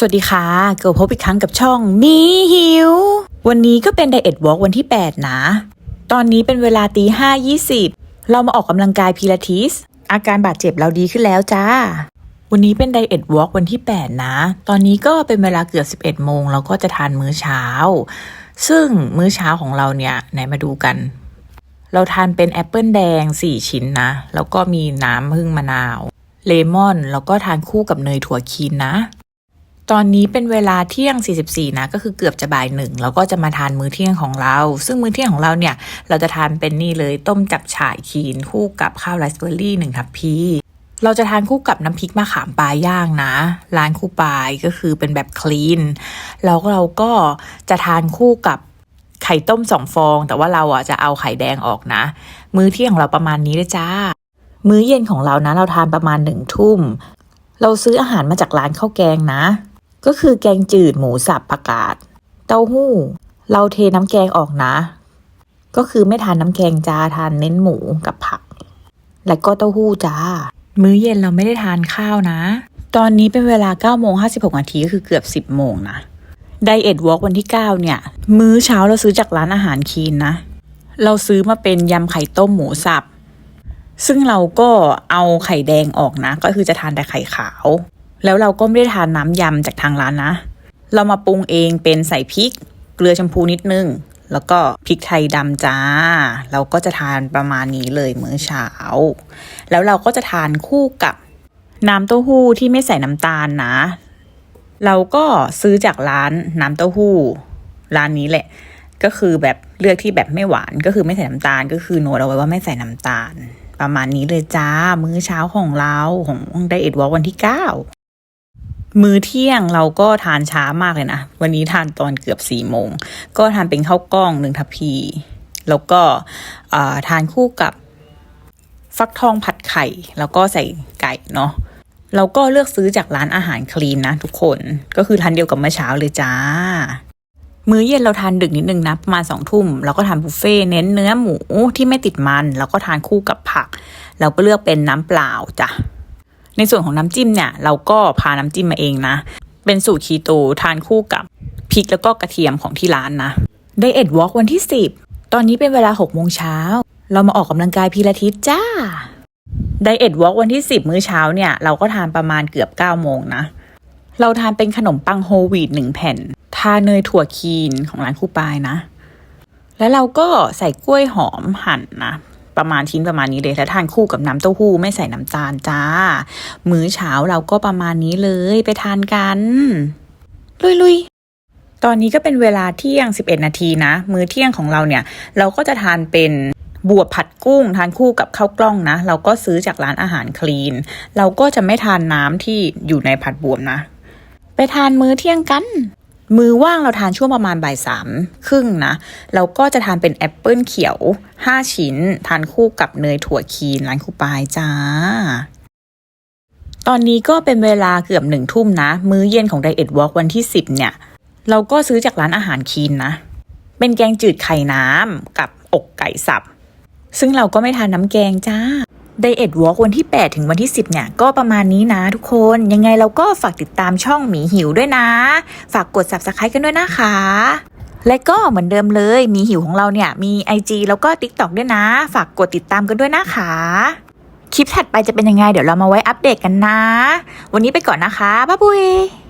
สวัสดีค่ะ เกิดพบอีกครั้งกับช่องมีหิว วันนี้ก็เป็นไดเอทวอล์กวันที่ 8 นะ ตอนนี้เป็นเวลาตีห้ายี่สิบเรามาออกกำลังกายพิลาทิส อาการบาดเจ็บเราดีขึ้นแล้วจ้า วันนี้เป็นไดเอทวอล์กวันที่ 8 นะ ตอนนี้ก็เป็นเวลาเกือบ 11 โมงเราก็จะทานมื้อเช้า ซึ่งมื้อเช้าของเราเนี่ยไหนมาดูกัน เราทานเป็นแอปเปิลแดง 4 ชิ้นนะ แล้วก็มีน้ำพึ่งมะนาว เลมอน แล้วก็ทานคู่กับเนยถั่วคีนนะ ตอนนี้เป็นเวลาเที่ยง 44 นะ ก็คือเกือบจะบ่ายหนึ่งเราก็จะมาทานมื้อเที่ยงของเรา ซึ่งมื้อเที่ยงของเราเนี่ย เราจะทานเป็นนี่เลยต้มจับฉ่ายคีนคู่กับข้าวไรซ์เบอร์รี่หนึ่งทัพพีเราจะทานคู่กับน้ำพริกมะขามปลาย่างนะ ร้านคู่ปลายก็คือเป็นแบบคลีน แล้วเราก็จะทานคู่กับไข่ต้มสองฟอง แต่ว่าเราอะจะเอาไข่แดงออกนะ มื้อเที่ยงของเราประมาณนี้เลยจ้า มื้อเย็นของเรานะ เราทานประมาณหนึ่งทุ่ม เราซื้ออาหารมาจากร้านข้าวแกงนะ ก็คือแกงจืดหมูสับผักกาด เต้าหู้ เราเทน้ำแกงออกนะ ก็คือไม่ทานน้ำแกงจ้าทานเน้นหมูกับผัก แล้วก็เต้าหู้จ้า มื้อเย็นเราไม่ได้ทานข้าวนะ ตอนนี้เป็นเวลา9โมง56นาทีก็คือเกือบ 10 โมงนะไดเอทวอล์กวันที่ 9 เนี่ย มื้อเช้าเราซื้อจากร้านอาหารคีนนะ เราซื้อมาเป็นยำไข่ต้มหมูสับ ซึ่งเราก็เอาไข่แดงออกนะ ก็คือจะทานแต่ไข่ขาว แล้วเราก็ไม่ได้ทานน้ำยำจากทางร้านนะ เรามาปรุงเองเป็นใส่พริก เกลือชมพูนิดนึง แล้วก็พริกไทยดำจ้า เราก็จะทานประมาณนี้เลยมื้อเช้า แล้วเราก็จะทานคู่กับน้ำเต้าหู้ที่ไม่ใส่น้ำตาลนะ เราก็ซื้อจากร้านน้ำเต้าหู้ ร้านนี้แหละ ก็คือแบบเลือกที่แบบไม่หวานก็คือไม่ใส่น้ำตาล ก็คือโน้ตเอาไว้ว่าไม่ใส่น้ำตาล ประมาณนี้เลยจ้า มื้อเช้าของเราของไดเอทวอลวันที่เก้า มื้อเที่ยงเราก็ทานช้ามากเลยนะ วันนี้ทานตอนเกือบสี่โมง ก็ทานเป็นข้าวกล้องหนึ่งทัพพี แล้วก็ทานคู่กับฟักทองผัดไข่ แล้วก็ใส่ไก่เนาะเราก็เลือกซื้อจากร้านอาหารคลีนนะทุกคนก็คือทานเดียวกับเมื่อเช้าเลยจ้า มื้อเย็นเราทานดึกนิดนึงนะประมาณสองทุ่มเราก็ทานบุฟเฟ่เน้นเนื้อหมูที่ไม่ติดมัน แล้วก็ทานคู่กับผัก เราก็เลือกเป็นน้ำเปล่าจ้ะ ในส่วนของน้ำจิ้มเนี่ยเราก็พาน้ำจิ้มมาเองนะ เป็นสูตรคีโตทานคู่กับพริกแล้วก็กระเทียมของที่ร้านนะไดเอทวอล์กวันที่ 10 ตอนนี้เป็นเวลา6โมงเช้า เรามาออกกำลังกายพีลาทิสจ้าไดเอทวอล์กวันที่ 10 มื้อเช้าเนี่ย เราก็ทานประมาณเกือบ9โมงนะ เราทานเป็นขนมปังโฮลวีตหนึ่งแผ่น ทาเนยถั่วคีนของร้านคู่ปายนะ แล้วเราก็ใส่กล้วยหอมหั่นนะ ประมาณชิ้นประมาณนี้เลยแล้วทานคู่กับน้ำเต้าหู้ไม่ใส่น้ำตาลจ้า มื้อเช้าเราก็ประมาณนี้เลยไปทานกันลุยลุยๆ ตอนนี้ก็เป็นเวลาเที่ยง 11 นาทีนะ มื้อเที่ยงของเราเนี่ย เราก็จะทานเป็นบวบผัดกุ้งทานคู่กับข้าวกล้องนะ เราก็ซื้อจากร้านอาหารคลีน เราก็จะไม่ทานน้ำที่อยู่ในผัดบวบนะ ไปทานมื้อเที่ยงกัน มือว่างเราทานช่วงประมาณบ่ายสามครึ่งนะเราก็จะทานเป็นแอปเปิลเขียว 5 ชิ้น ทานคู่กับเนยถั่วคีนร้านคูปายจ้า ตอนนี้ก็เป็นเวลาเกือบหนึ่งทุ่มนะ มื้อเย็นของไดเอทวอล์กวันที่ 10 เนี่ย เราก็ซื้อจากร้านอาหารคีนนะ เป็นแกงจืดไข่น้ำกับอกไก่สับ ซึ่งเราก็ไม่ทานน้ำแกงจ้า ไดเอทวอล์กวันที่ 8 ถึงวันที่ 10 เนี่ย ก็ประมาณนี้นะทุกคน ยังไงเราก็ฝากติดตามช่องหมีหิวด้วยนะ ฝากกด subscribe กันด้วยนะคะ และก็เหมือนเดิมเลยหมีหิวของเราเนี่ยมี IG แล้วก็ TikTok ด้วยนะ ฝากกดติดตามกันด้วยนะคะ คลิปถัดไปจะเป็นยังไง เดี๋ยวเรามาไว้อัปเดตกันนะ วันนี้ไปก่อนนะคะบ๊ายบาย